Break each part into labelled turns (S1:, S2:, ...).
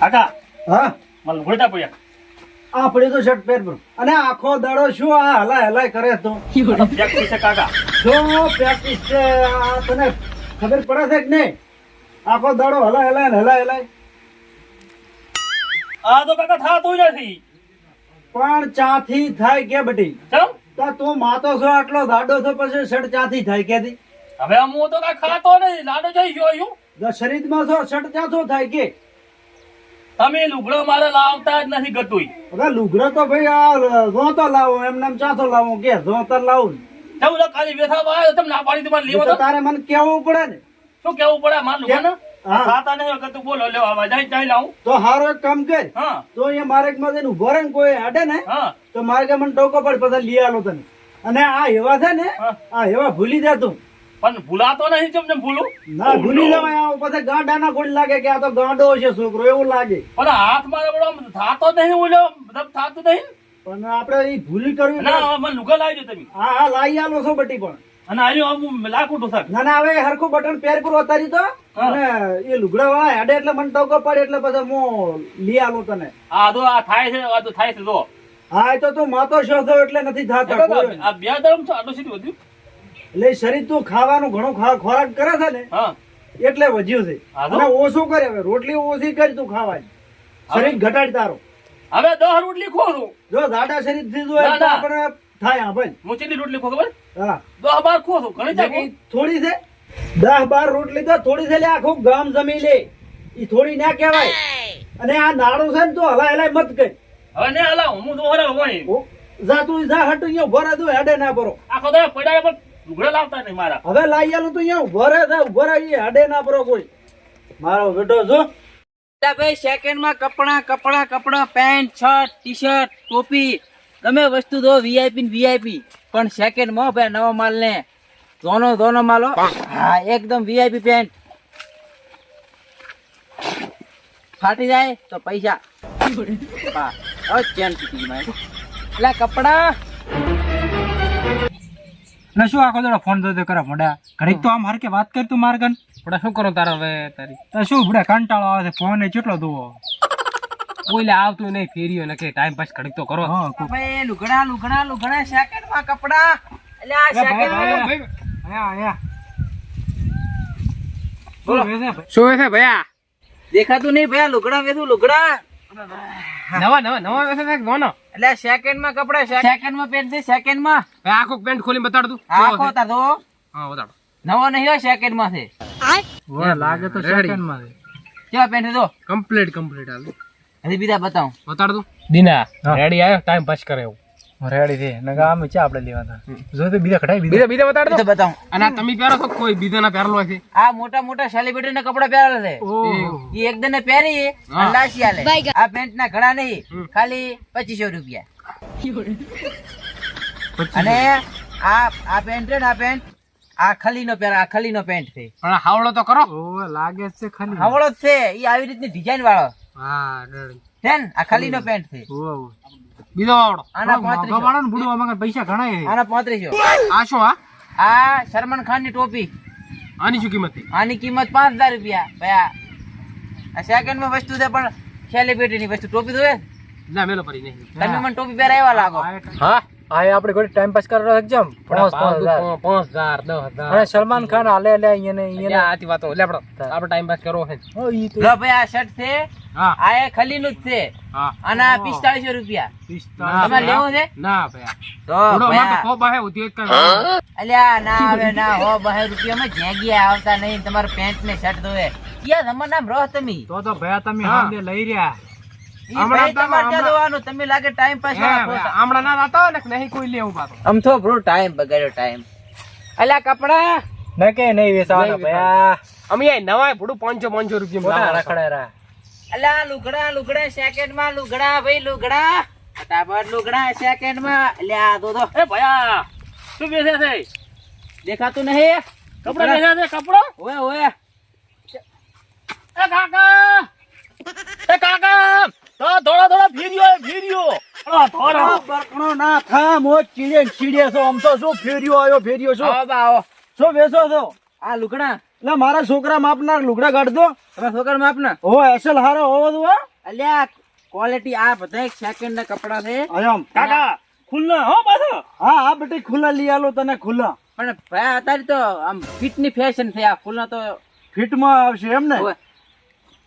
S1: કાકા
S2: હા?
S1: મને લુગડતા પડ્યા.
S2: આપણે તો શર્ટ પહેર બરો. અને આખો દાડો શું આ હલાય હલાય કરે તો?
S1: પ્રેક્ટિસ છે કાકા.
S2: શું પ્રેક્ટિસ છે આ તને ખબર પડે છે કે નહીં? આખો દાડો હલાય હલાય ને હલાય હલાય.
S1: આ તો કાકા થાતું નથી.
S2: પણ ચાથી થાય કે બટી?
S1: ચમ?
S2: તા તું માતો છો આટલો દાડો છો પછી શર્ટ ચાથી થાય કે
S1: હવે હું તો કાંઈ ખાતો નથી લાડો જઈ ગયો
S2: શરીરમાં છો શર્ટ ચાથો થાય કે?
S1: તમે લુગડો મારે લાવતા જ નથી ગતુંય
S2: હવે લુગડો તો ભાઈ આ જોતો લાવો એમ એમ ચાતો લાવો. કે જોતો લાવું
S1: તમે તો ખાલી બેઠા આવ્યો તમે ના પાડી તમારે લેવો
S2: તો તારે મને કેવું પડે ને.
S1: શું કેવું પડે માર લુગડો ને
S2: હા.
S1: ખાતા નહીં વખત બોલો લેવા આવા જાય ચાઈ લાવું.
S2: તો હારો એક કામ કર.
S1: હા.
S2: તો અહીંયા મારે માં જઈને ઊભો રહે કોઈ અડે ને
S1: હા.
S2: તો મારે મને ટોકો પડે પછી લઈ આલો તને. અને આ એવા છે ને આ એવા ભૂલી જા તું.
S1: પણ ભૂલાતો નહીં ચમ ભૂલું?
S2: ના ભૂલી. જવાય આ પછી ગાંડા ના ગોળી લાગે કે આ તો ગાંડો છે છોકરો એવું લાગે.
S1: પણ હાથ મારે આમ થાતો નહીં ઓલો મતલબ થાતું નહીં?
S2: પણ આપણે એ ભૂલી કરવી
S1: ના મને લુગડા લાવી તમે.
S2: હા હા લાવી આલો છો બટી પણ.
S1: અને આર્યો આમ લાખું તો સર
S2: ના ના હવે હરખું બટન પેર પર ઉતારી તો. અને એ લુગડા વાળા હેડે એટલે મને ટોકો પડે એટલે પછી હું લઈ આલો તને.
S1: આ તો આ થાય છે આ તો થાય છે તો.
S2: હા એ તો તું માતો છો એટલે નથી થતા
S1: આ બે ધર્મ છે આટલું સીધું વધ્યું?
S2: એટલે શરીર તું ખાવાનું ઘણો ખા- ખોરાક કરે છે ને એટલે વધ્યું છે? અને ઓછું કરે હવે રોટલી ઓછી કરી તું ખાવાની. શરીર ઘટાડ તારો.
S1: હવે દસ રોટલી ખોરું
S2: જો દાડા
S1: શરીરથી
S2: તો આપણે થાય હા ભાઈ
S1: હું કેટલી રોટલી ખો ખબર?
S2: હા.
S1: દસ બાર ખોરું ઘણી જાય
S2: થોડી છે દસ બાર રોટલી તો થોડી છે લે આખું ગામ જમી લે ઈ થોડી ના કહેવાય. અને આ નાડું છે ને તું હલાય હલાય મત કઈ
S1: હવે ને હલા હું તો હરાવ હોય.
S2: જા તું જા હટ અહીંયા રહે તું હેડે ના ભરો.
S1: આખો દાડો પડ્યા લુગડા લાવતા નહીં મારા.
S2: હવે લાઈ આલું તું અહીંયા ઊભો રહે જા ઊભો રહે હડે ના પરો કોઈ. મારો બેટો જો.
S3: એટલે ભાઈ સેકન્ડમાં કપડા કપડા કપડા પેન્ટ શર્ટ ટી શર્ટ ટોપી. તમે વસ્તુ દો વીઆઈપી ને વીઆઈપી પણ સેકન્ડમાં ભાઈ નવો માલ ને ધોનો ધોનો માલો. હા એકદમ વીઆઈપી પેન્ટ. ફાટી જાય તો પૈસા. હા ચેન તૂટી જાય એટલે કપડા.
S4: ને શું આખો દાડો ફોન જોતો કરે મોડા ઘડીક તો આમ હરકે વાત કર તું માર ગન
S5: પણ શું કરો તારા હવે તારી?
S4: તો શું બુડા કંટાળો આવે છે? ફોન એ કેટલો દુવો
S5: કોઈ આવતું નહીં ફેર્યો ને કે ટાઈમ પાસ ઘડીક તો કરો.
S3: ભાઈ લુગડા લુગડા લુગડા સેકન્ડમાં કપડા. એટલે આ
S4: સેકન્ડમાં આયા, આયા.
S3: બોલો.
S4: શું વેસે ભાઈ?
S5: શું
S3: દેખાતું નહીં ભાઈ લુગડા વેધું લુગડા.
S5: નવા નવા નવા વેસે છે નોનો?
S3: એટલે સેકન્ડમાં કપડા સેકન્ડમાં પેન્ટ છે
S5: સેકન્ડમાં? આખો પેન્ટ ખોલી બતાડ દઉં
S3: આખો તાર તો
S5: હા બતાડો.
S3: નવો નહીં હોય સેકન્ડમાં છે.
S4: ઓય, લાગે તો સેકન્ડમાં છે.
S3: કેવા પેન્ટ તો
S5: કમ્પ્લીટ કમ્પ્લીટ હાલ.
S3: હજી બીજા બતાવું.
S5: બતાડ દઉં દીના રેડી આવ્યો ટાઈમ પાસ કરે એવું
S4: રેડી છે. નકા આમ ચા આપણે લેવાના. જો તો બીજા કઢાઈ
S5: બીજા બીજા. બતાડ. દો
S3: બતાવ.
S5: અને આ તમે પહેરો છો કોઈ બીજા ના પહેરલો છે
S3: આ મોટા મોટા સેલિબ્રિટી ના કપડા પહેરેલા છે. એ એકદમ ને પહેરી. અને લાસી આલે. આ પેન્ટ ના ઘણા નહીં ખાલી 2500 રૂપિયા. અને આ આ પેન્ટ છે ને આ પેન્ટ આ ખલી નો પહેર આ ખલી નો પેન્ટ છે.
S5: પણ હાવળો તો કરો.
S4: ઓ લાગે છે ખલી.
S3: હાવળો જ છે. એ આવી રીતની ડિઝાઇન વાળો.
S5: હા રેડી
S3: છે ને આ ખલી નો પેન્ટ છે
S4: ઓ.
S5: બીજો હાવડો
S3: આના પાંત્રીસો.
S4: પાડો ને બુડો આમાં પૈસા ઘણા છે.
S3: આના પાંત્રીસો.
S5: આ શું હા
S3: આ સલમાન ખાનની ટોપી.
S5: આની શું કિંમત
S3: આની કિંમત પાંચ હજાર રૂપિયા. ભયા આ સેકન્ડમાં વસ્તુ છે પણ સેલિબ્રિટી ની વસ્તુ. ટોપી તો.
S5: ના મેલો પડી નહીં.
S3: તમે મને ટોપી પહેરાવ્યા લાગો.
S5: હા?
S4: આ આપણે કોઈ ટાઈમ પાસ કરવા એક્ઝામ પાંચ પાંચ.
S5: પાંચ હજાર. દસ હજાર.
S4: અને સલમાન ખાન હાલે લે અહીંયા ને અહીંયા
S5: આથી વાતો. લે આપણો આપણે ટાઈમ પાસ કરવો છે.
S4: ઓ, ઈ તો
S3: લો ભાઈ આ શર્ટ છે.
S5: હા.
S3: આ એ ખલી નું જ છે.
S5: હા.
S3: આના પિસ્તાળીસો રૂપિયા. તમારે લેવું છે?
S5: ના ભાઈ.
S3: તો
S5: ખોબ આહે ઉદ્યોગ કર
S3: અલ્યા ના આવે ના હો બહે રૂપિયામાં જેગી આવતા નહીં. તમારે પેન્ટ ને શર્ટ ધોવે. ક્યાં નામ રહો તમે?
S4: તો તો ભયા તમે
S5: હા.
S4: લઈ રહ્યા.
S3: ભાઈ
S5: તમે હમણાં-
S3: લાગે ટાઈમ પાસ
S5: આમડા ના લાતા ને નહીં કોઈ લેવું પાછો
S3: આમ તો બ્રો ટાઈમ બગાડ્યો ટાઈમ અલ્યા કપડા?
S4: ન કે નહીં વેચાવાના ભયા
S5: અમે નવા ભૂડું પાંચસો પાંચસો રૂપિયા
S4: રખડે રા.
S3: અલ્યા લુગડા લુગડા સેકન્ડમાં લુગડા ભાઈ લુગડા. ફટાફટ લુગડા સેકન્ડમાં અલ્યા આ તો તો
S1: એ ભયા શું બેસે છે?
S3: દેખાતું નહીં.
S1: કપડા બેસે છે કપડો?
S3: ઓય ઓય.
S1: કાકા એ કાકા તો થોડા થોડા ફેર્યો એ ફેર્યો અલા, થોડા
S2: બરકણો ના થા મોજ ચીડે ચીડે છો. આમ તો શું ફેર્યો આવ્યો ફેર્યો છો?
S3: આવો આવો.
S2: શું વેચો છો?
S3: આ લુગડા.
S2: એટલે મારા છોકરા માપના લુગડા કાઢ દો.
S3: તમારા છોકરા માપના?
S2: ઓ એસલ હારો હોવો દો
S3: અલ્યા ક્વોલિટી આ બધા સેકન્ડ ના કપડા છે.
S2: આયામ
S1: કાકા ખુલ્લા હો પાછો.
S2: હા હા બેટી ખુલ્લા લઈ આલો તને ખુલ્લા.
S3: પણ ભાઈ અત્યારે તો આમ ફિટની ફેશન છે. આ ફૂલના તો
S2: ફિટમાં આવશે એમ ને?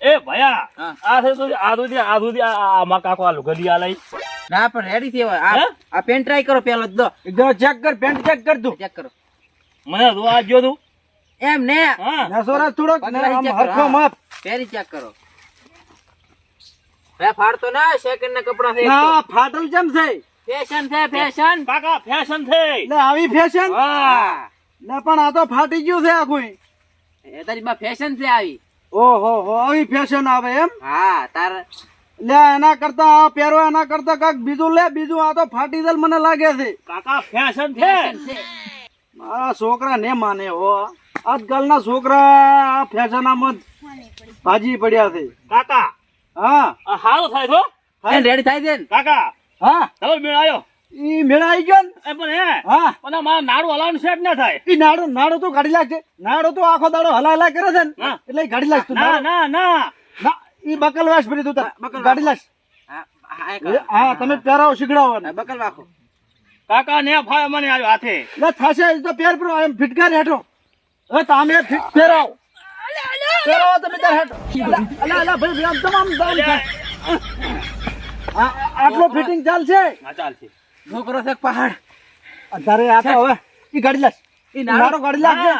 S1: એ ભયા આ છે તો આ સુધી આ સુધી આ આ કાકો આ લુગડી આ લઈ.
S3: ના પણ રેડી થઈ આ આ પેન ટ્રાય કરો પેલો જ દો.
S2: ચેક કર પેન્ટ ચેક કર તું.
S3: ચેક કરો.
S1: મને આ જો તું.
S3: એમ ને?
S1: નસોરા
S2: ના થોડોક હરખો માપ.
S3: પેરી ચેક કરો. બે ફાડતો ના સેકન્ડ ના કપડા છે
S2: ના ફાટલ જેમ છે?
S3: ફેશન છે ફેશન
S1: પાકા ફેશન થઈ
S2: લે આવી ફેશન
S1: હા.
S2: ના પણ આ તો ફાટી ગયું છે આખું
S3: એ તારી બા ફેશન છે આવી.
S2: ઓહો હો આવી ફેશન આવે એમ?
S3: હા તાર
S2: લે એના કરતા આ પહેરો એના કરતા કાંઈક બીજું લે બીજું આ તો ફાટી દલ મને લાગે છે.
S1: કાકા ફેશન છે.
S2: મારા છોકરા ને માને હો. આજકાલના છોકરા ફેશન આમ જ ભાજી પડ્યા છે.
S1: કાકા
S2: હા.
S1: સારું થાય તો
S3: રેડી થાય છે ને?
S1: કાકા
S2: હા.
S1: તમે મેળ આવ્યો
S2: ઈ મેળા આવી ગયો ને?
S1: પણ હે.
S2: હા.
S1: પણ મારા નાડું હલાવવાનું સેટ ના થાય.
S2: ઈ નાડું નાડું તો કાઢી લાગશે નાડું તો આખો દાડો હલાયલા હલા કરે છે ને? એટલે કાઢી લાગતું
S1: ના ના ના.
S2: ઈ બકલ વાસ ભરી તું ગાડી લાગશ
S3: હા,
S2: તમે પહેરાવો શીખડાવો ને
S3: બકલ રાખો.
S1: કાકા ને ફાય મને આવ્યો હાથે.
S2: એટલે થશે તો પેર પર એમ ફિટકાર હેઠો. હવે તમે ફિટ પહેરાવો. પહેરાવો તમે તાર હેઠો. અલા, અલા ભાઈ આમ તમામ દામ આટલો ફિટિંગ ચાલશે?
S1: હા ચાલશે.
S3: છોકરો છે પહાડ.
S2: તારે આ તો હવે ઈ ગાડી લાશ.
S3: ઈ
S2: નારો
S3: ગાડી
S2: નાડો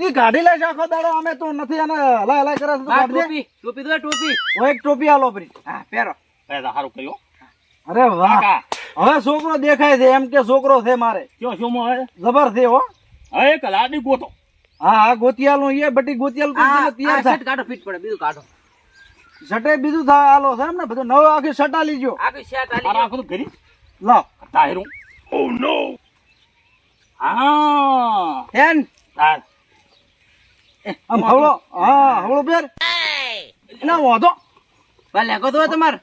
S2: કાઢી લાગશે
S1: હા.
S2: ઈ કાઢી લાશ આખો દાડો અમે તો નથી અને હલા હલા કરે તો.
S3: ટોપી ટોપી દો ટોપી.
S2: ઓ એક ટોપી આલો પરી
S3: હા પહેરો.
S1: પહેરો તો હારું કર્યું
S2: અરે વાહ. હવે છોકરો દેખાય છે એમ કે છોકરો છે મારે.
S1: કયો શું મોય
S2: જબર છે હો.
S1: હવે એક લાડી ગોતો.
S2: હા હા ગોતિયાલનું એ બટી ગોતિયાલ તો તૈયાર
S3: છે કાઢો ફિટ પડે બીજું કાઢો.
S2: શટે બીજું થાય આલો છે એમ ને બધું નવો આખી શટા લીજો
S3: આખી શર્ટ આલી
S1: મારા આખું ઘરી.
S2: લાવ
S1: તાહેરું ઓ નો હા.
S3: એન
S1: તાર.
S2: આમ હવળો હા હવળો પેર ના વાંધો.
S3: ભલે કહો તો તમાર?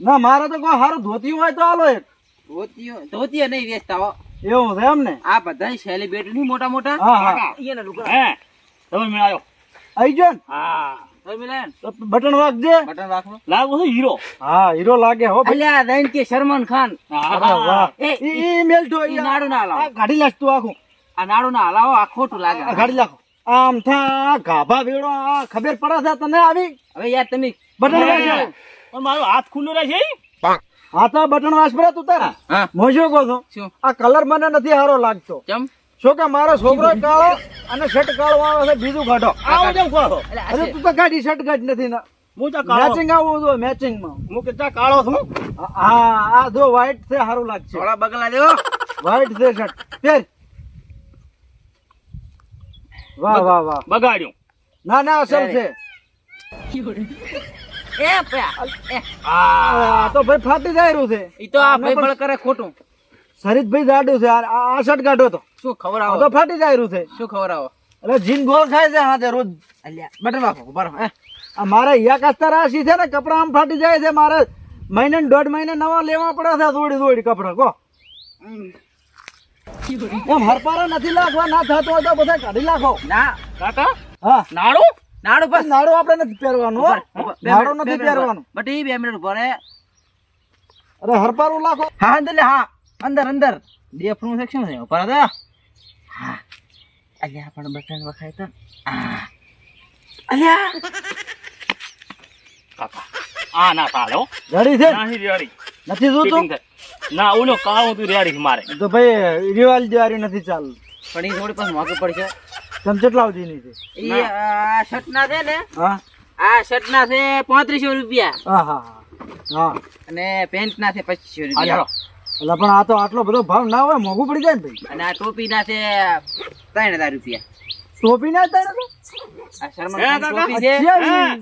S2: ના મારે તો કોઈ સારું ધોતી હોય તો આલો એક.
S3: ધોતીઓ ધોતીઓ નહીં વેચતા હો.
S2: એવું છે એમ ને
S3: આ બધા સેલિબ્રિટી નહીં મોટા મોટા?
S2: હા હા.
S1: કાકા
S3: લુગડા.
S1: હે તમે મેળ આવ્યો
S2: ગયો ને?
S1: હા.
S2: બટન વાગજે.
S3: બટન રાખો.
S1: લાગુ છે હીરો?
S2: હા હીરો લાગે હો ભલ્યા
S3: અલ્યા દૈન કે શર્મન ખાન.
S2: વાહ.
S3: એ
S2: મેલ
S3: તો નાડું ના લાવો.
S2: ગાડી તું આખું.
S3: આ નાડું ના લાવો આ ખોટું લાગે.
S2: ગાડી લાખો આમ થા ગાભા વેડો આ ખબર પડે છે તને આવી?
S3: હવે યાર તમે
S2: બટન વાસ
S1: પણ મારો હાથ ખુલ્લો રહેશે
S2: હા તો બટન વાસ પર તું તારા. મોજો કહો છો. આ કલર મને નથી સારો લાગતો.
S3: કેમ?
S2: શું કે મારો છોકરો કાળો અને શર્ટ કાળો આવે છે બીજું કાઢો.
S1: આવો જેમ કહો
S3: એટલે
S2: અરે તું તો ગાડી શર્ટ ગાડી નથી ના.
S1: હું તો કાળો.
S2: મેચિંગ આવું છું મેચિંગમાં.
S1: હું કેટલા કાળો છું?
S2: હા આ જો વ્હાઈટ છે સારું લાગશે.
S3: થોડા બગલા દેવો
S2: વ્હાઈટ છે શર્ટ પહેર વાહ વાહ વાહ.
S1: બગાડ્યું.
S2: ના ના અસલ છે.
S3: એ પયા
S2: આ. તો ભાઈ ફાટી જાય રહ્યું છે.
S3: ઈ તો આ ભાઈ બળ કરે ખોટું.
S2: શરીરભાઈ જાડું છે. આ શર્ટ કાઢો તો.
S3: શું
S2: ખબર
S3: આવો?
S2: તો ફાટી જાય રહ્યું છે.
S3: શું ખવડાવો
S2: એટલે જીન ગોળ ખાય છે હાથે રોજ.
S3: અલ્યા બટન બાપુ બરાબર હે.
S2: આ મારે યા કાસ્તા રાશી છે ને કપડા આમ ફાટી જાય છે. મારે મહિને દોઢ મહિને નવા લેવા પડે છે દોડી દોડી કપડા કો. એમ હરપારા નથી લાખવા ના થતો હોય તો બધા કાઢી લાખો
S3: ના.
S1: કાકા
S2: હા.
S1: નાડું?
S3: નાડું બસ
S2: નાડો આપણે નથી પહેરવાનું હો. નથી પહેરવાનું.
S3: બટ ઈ બે મિનિટ ઊભો
S2: અરે હરપારું લાખો
S3: હા અંદર લે હા. અંદર અંદર. બે સેક્શન છે? ઉપર હા. અલ્યા પણ બટન વખાય તો. અલ્યા.
S1: કાકા આ ના ચાલે હો
S2: છે?
S1: નહીં રેડી.
S2: નથી જોતું.
S1: ના ઓલો કાળો તું રેડી મારે.
S2: તો ભાઈ રિવાલ દિવાળી નથી ચાલુ.
S3: પણ એ થોડી પણ મોંઘું પડશે.
S2: તમ કેટલા સુધીની છે
S3: એ આ શર્ટ ના છે ને
S2: હા?
S3: આ શર્ટ ના છે પાંત્રીસો રૂપિયા.
S2: હા હા હા. હા.
S3: અને પેન્ટ ના છે
S1: 2500
S3: રૂપિયા.
S2: એટલે પણ આ તો આટલો બધો ભાવ ના હોય મોંઘું પડી જાય ને ભાઈ.
S3: અને આ ટોપી ના છે ત્રણ હજાર રૂપિયા.
S2: ટોપી ના થાય ને
S3: આ શર્મન
S1: હે
S3: ખાન
S1: કાકા?
S3: ટોપી છે.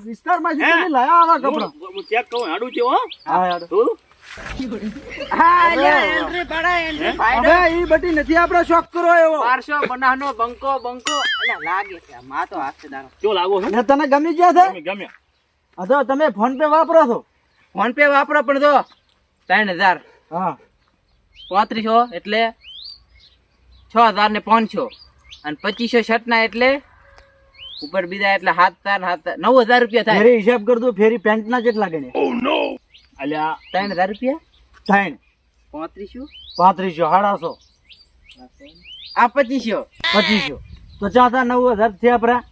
S2: વિસ્તારમાંથી તમે લાયા આવા કપડા.
S1: હું ચેક કહું હાડું છે હો.
S2: હા
S1: તું?
S2: નથી આપણે શોખ કરો એવો.
S3: બારસો બનાવનો બંકો બંકો. લાગે છે માં તો હાથ
S1: કેવો લાગો છો
S2: તને ગમી ગયા છે?
S1: ગમે ગમે
S2: હા તો તમે ફોન પે વાપરો છો?
S3: ફોન પે વાપરો પણ તો ત્રણ હજાર.
S2: હા.
S3: પાંત્રીસો એટલે છ હજાર ને પાંચસો. અને પચીસો શર્ટ ના એટલે ઉપર બીજા એટલે હાથ તાર હાથ નવ હજાર રૂપિયા થાય.
S2: ફેરી હિસાબ કરતો ફેરી પેન્ટ ના કેટલા ગણ્યા
S1: અલ્યા
S3: ત્રણ હજાર રૂપિયા?
S2: ત્રણ.
S3: પાંત્રીસો?
S2: પાંત્રીસો સાડાસો.
S3: આ પચીસો.
S2: પચીસો. તો ચાતા નવ હજાર થયા પરા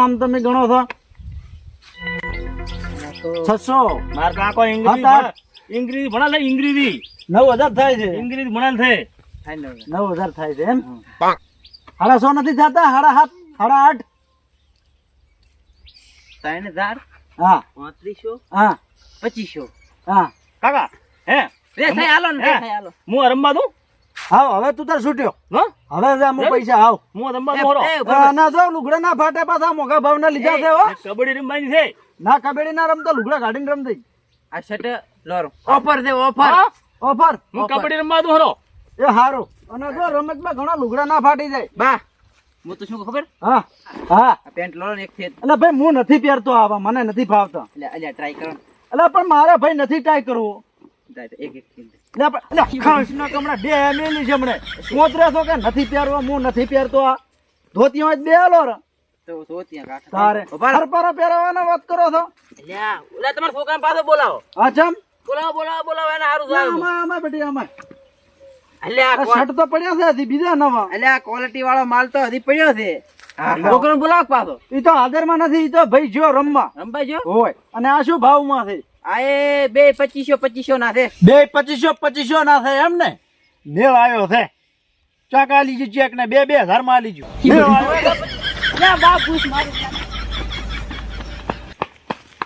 S2: આમ તમે ગણો છો? છસો.
S1: માર કાકો. ભણ- ઇંગ્લિશ
S2: નવ હજાર થાય છે.
S1: ઇંગ્લિશ ભણાલ
S3: થાય નવ હજાર.
S2: નવ હજાર થાય છે એમ? સાડા સો નથી થતા? સાડા સાત સાડા આઠ?
S3: ત્રણ હજાર?
S2: હા.
S3: પાંત્રીસો?
S2: હા.
S3: પચીસો.
S2: હા.
S1: કાકા હે?
S3: રે થાય હાલો ને રે હાલો.
S1: હું રમવા દઉં?
S2: હાવ હવે તું તાર છૂટ્યો. હવે અમુક પૈસા આવ
S1: હું રમવા
S3: રહો.
S2: ના જો લુગડા ના ફાટે પાછા મોગા ભાવ ના લીધા છે
S1: કબડ્ડી રમવાની છે.
S2: ના કબડ્ડી ના રમતો લુગડા કાઢીને રમતી
S3: આ શર્ટ લોરો ઓફર છે ઓફર.
S2: ઓફર.
S1: હું કબડ્ડી રમવા દઉં હરો
S2: એ હારો. અને જો રમતમાં ઘણા લુગડા ના ફાટી જાય.
S3: બા હું તો શું ખબર?
S2: હા હા.
S3: પેન્ટ લોરો એક છે
S2: એટલે ભાઈ હું નથી પહેરતો આવા મને નથી ફાવતો.
S3: એટલે અલ્યા ટ્રાય કરો.
S2: એટલે પણ મારે ભાઈ નથી ટ્રાય કરવું. ખાંસના કમણા બે એમેલી છે હમણે મોતરે છો કે નથી પહેરવા હું નથી પહેરતો આ. બે રે. તારે. પહેરવાના વાત કરો છો?
S3: અલ્યા ઓલા તમારા છોકરાને પાછો બોલાવો.
S2: અચમ ચમ.
S3: બોલાવો બોલાવો બોલાવો એને હારું સારું
S2: આમાં આમાં બેટી આમાં.
S3: અલ્યા
S2: આ શર્ટ તો પડ્યા છે હજી બીજા નવા.
S3: અલ્યા ક્વોલિટી વાળો માલ તો હજી પડ્યો છે. છોકરાને બોલાવ પાછો?
S2: ઈ તો હાજરમાં નથી ઈ તો ભાઈ જો રમવા.
S3: રંબાઈ જો
S2: હોય. અને આ શું ભાવમાં છે?
S3: આ એ બે પચીસો પચીસો ના છે.
S2: બે પચીસો પચીસો ના થાય એમ ને? મેળ આવ્યો છે. ચાકા લીજો ચેક ને બે બે હજારમાં લીજો મેળ આવ્યો.
S3: અલ્યા પૂછ મારું.